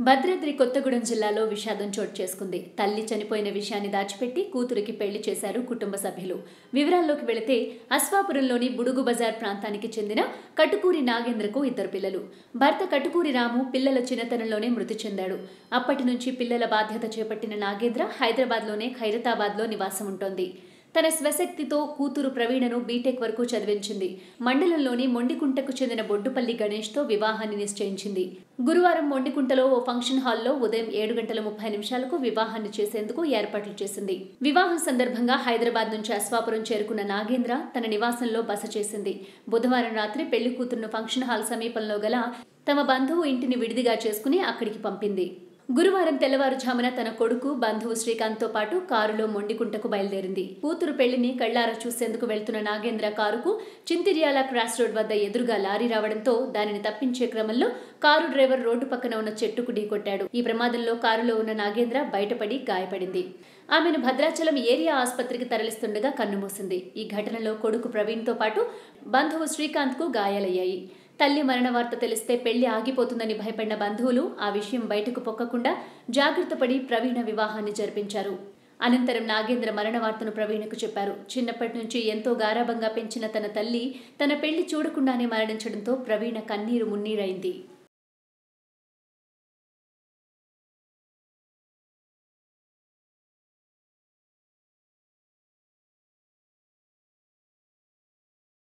భద్రాద్రి కొత్తగూడెం జిల్లాలో విషాదం చోటు చేసుకుంది. తల్లి చనిపోయిన విషయాన్ని దాచిపెట్టి కూతురికి పెళ్ళి చేశారు కుటుంబ సభ్యులు. వివరాల్లోకి వెళితే అస్వాపురంలోని బుడుగు బజార్ ప్రాంతానికి చెందిన కటుకూరి నాగేంద్రకు ఇద్దరు పిల్లలు. భర్త కటుకూరి రాము పిల్లల చిన్నతనంలోనే మృతి చెందాడు. అప్పటి నుంచి పిల్లల బాధ్యత చేపట్టిన నాగేంద్ర హైదరాబాద్లోనే ఖైరతాబాద్లో నివాసం ఉంటోంది తన స్వశక్తితో కూతురు ప్రవీణను బీటెక్ వరకు చదివించింది. మండలంలోని మొండికుంటకు చెందిన బొడ్డుపల్లి గణేష్తో వివాహాన్ని నిశ్చయించింది. గురువారం మొండికుంటలో ఓ ఫంక్షన్ హాల్లో ఉదయం ఏడు గంటల ముప్పై నిమిషాలకు వివాహాన్ని చేసేందుకు ఏర్పాట్లు చేసింది. వివాహం సందర్భంగా హైదరాబాద్ నుంచి అశ్వాపురం చేరుకున్న నాగేంద్ర తన నివాసంలో బస చేసింది. బుధవారం రాత్రి పెళ్ళి కూతురును ఫంక్షన్ హాల్ సమీపంలో గల తమ బంధువు ఇంటిని విడిదిగా చేసుకుని అక్కడికి పంపింది. గురువారం తెల్లవారుజామున తన కొడుకు బంధువు శ్రీకాంత్తో పాటు కారులో మొండికుంటకు బయలుదేరింది. కూతురు పెళ్ళిని కళ్ళారా చూసేందుకు వెళ్తున్న నాగేంద్ర కారుకు చింతిర్యాల క్రాస్ రోడ్ వద్ద ఎదురుగా లారీ రావడంతో దానిని తప్పించే క్రమంలో కారు డ్రైవర్ రోడ్డు పక్కన ఉన్న చెట్టుకు ఢీకొట్టాడు. ఈ ప్రమాదంలో కారులో ఉన్న నాగేంద్ర బయటపడి గాయపడింది. ఆమెను భద్రాచలం ఏరియా ఆసుపత్రికి తరలిస్తుండగా కన్నుమూసింది ఈ ఘటనలో కొడుకు ప్రవీణ్తో పాటు బంధువు శ్రీకాంత్కు గాయాలయ్యాయి. తల్లి మరణ వార్త తెలిస్తే పెళ్ళి ఆగిపోతుందని భయపడిన బంధువులు ఆ విషయం బయటకు పొక్కకుండా జాగ్రత్తపడి ప్రవీణ వివాహాన్ని జరిపించారు. అనంతరం నాగేంద్ర మరణ వార్తను ప్రవీణకు చెప్పారు. చిన్నప్పటి నుంచి ఎంతో గారాభంగా పెంచిన తన తల్లి తన పెళ్ళి చూడకుండానే మరణించడంతో ప్రవీణ కన్నీరు మున్నీరైంది.